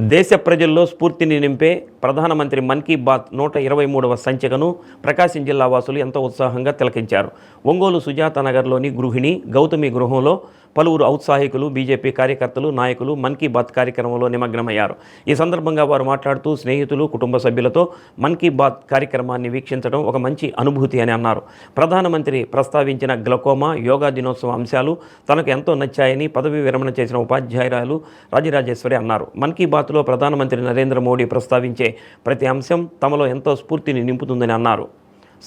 దేశ ప్రజల్లో స్ఫూర్తిని నింపే ప్రధానమంత్రి మన్ కీ బాత్ నూట ఇరవై మూడవ సంచికను ప్రకాశం జిల్లా వాసులు ఎంతో ఉత్సాహంగా తిలకించారు. ఒంగోలు సుజాత నగర్లోని గృహిణి గౌతమి గృహంలో పలువురు ఔత్సాహికులు బీజేపీ కార్యకర్తలు నాయకులు మన్ కీ బాత్ కార్యక్రమంలో నిమగ్నమయ్యారు. ఈ సందర్భంగా వారు మాట్లాడుతూ స్నేహితులు కుటుంబ సభ్యులతో మన్ కీ బాత్ కార్యక్రమాన్ని వీక్షించడం ఒక మంచి అనుభూతి అని అన్నారు. ప్రధానమంత్రి ప్రస్తావించిన గ్లకోమా యోగా దినోత్సవ అంశాలు తనకు ఎంతో నచ్చాయని పదవి విరమణ చేసిన ఉపాధ్యాయురాలు రాజరాజేశ్వరి అన్నారు. మన్ కీ బాత్ బాత్లో ప్రధానమంత్రి నరేంద్ర మోడీ ప్రస్తావించే ప్రతి అంశం తమలో ఎంతో స్ఫూర్తిని నింపుతుందని అన్నారు.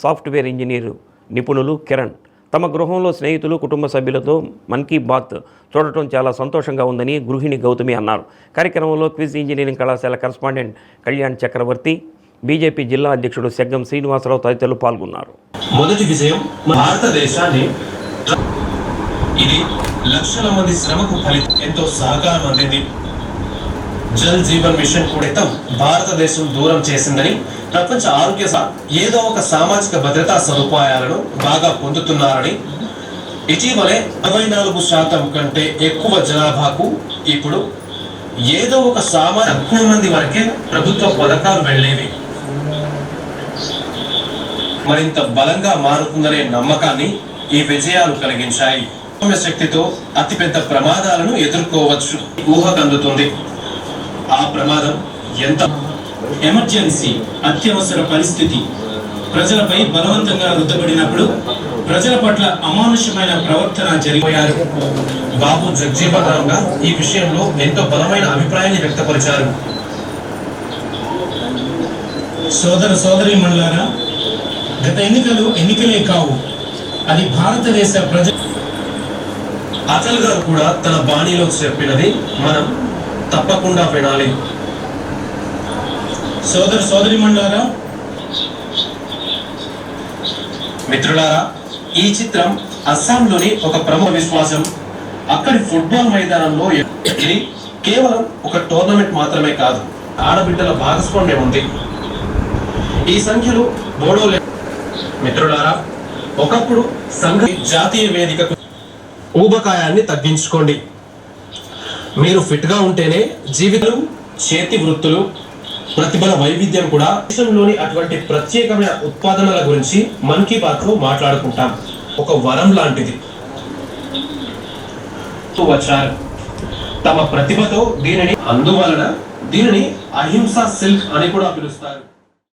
సాఫ్ట్వేర్ ఇంజనీరు నిపుణులు కిరణ్ తమ గృహంలో స్నేహితులు కుటుంబ సభ్యులతో మన్ కీ బాత్ చూడటం చాలా సంతోషంగా ఉందని గృహిణి గౌతమి అన్నారు. కార్యక్రమంలో క్విజ్ ఇంజనీరింగ్ కళాశాల కరస్పాండెంట్ కళ్యాణ్ చక్రవర్తి బీజేపీ జిల్లా అధ్యక్షుడు సెగ్గం శ్రీనివాసరావు తదితరులు పాల్గొన్నారు. మొదటి విజయం భారతదేశాన్ని ఇది లక్షల మంది శ్రమకు ఫలితం ఎంతో సహకారం అందింది. జల్ జీవన్ మిషన్ కూడా భారతదేశం దూరం చేసిందని ప్రపంచ ఆరోగ్య ఏదో ఒక సామాజిక భద్రతా సదుపాయాలను బాగా పొందుతున్నారని ఇటీవలే అరవై నాలుగు శాతం కంటే ఎక్కువ జనాభాకు ఇప్పుడు ఏదో ఒక సామాన్య తక్కువ మంది వరకే ప్రభుత్వ పథకాలు వెళ్ళేవి. మరింత బలంగా మారుతుందనే నమ్మకాన్ని ఈ విజయాలు కలిగించాయి. శక్తితో అతిపెద్ద ప్రమాదాలను ఎదుర్కోవచ్చు. ఊహకందుతుంది. ఆ ప్రమాదం ఎంత? ఎమర్జెన్సీ అత్యవసర పరిస్థితి. ప్రజలపై బలవంతంగా రుద్దబడినప్పుడు ప్రజల పట్ల అమానుష్యమైన ప్రవర్తన జరిగిపోయారు. బాబు జగ్జీవరావుగా ఈ విషయంలో ఎంతో బలమైన అభిప్రాయాన్ని వ్యక్తపరిచారు. సోదర సోదరి మండలారా గత ఎన్నికలు ఎన్నికలే కావు. అది భారతదేశ ప్రజ అటల్ గారు కూడా తన బాణీలో చెప్పినది మనం తప్పకుండా పెడాలి. సోదరు సోదరి మండలారా మిత్రులారా ఈ చిత్రం అస్సాంలోని ఒక ప్రముఖ విశ్వాసం. అక్కడి ఫుట్బాల్ మైదానంలో ఇది కేవలం ఒక టోర్నమెంట్ మాత్రమే కాదు ఆడబిడ్డల భాగస్వామ్యం ఉంది. ఈ సంఖ్యలు బోడో మిత్రులారా ఒకప్పుడు సంఘ జాతీయ వేదికకు ఊబకాయాన్ని తగ్గించుకోండి. మీరు ఫిట్గా ఉంటేనే జీవితం చేతి వృత్తులు ప్రతిభల వైవిధ్యం కూడా దేశంలోని అటువంటి ప్రత్యేకమైన ఉత్పాదనల గురించి మన్ కీ బాత్లో మాట్లాడుకుంటాం. ఒక వరం లాంటిది. వచ్చారు. తమ ప్రతిభతో దీనిని అందువలన దీనిని అహింస సిల్క్ అని కూడా పిలుస్తారు.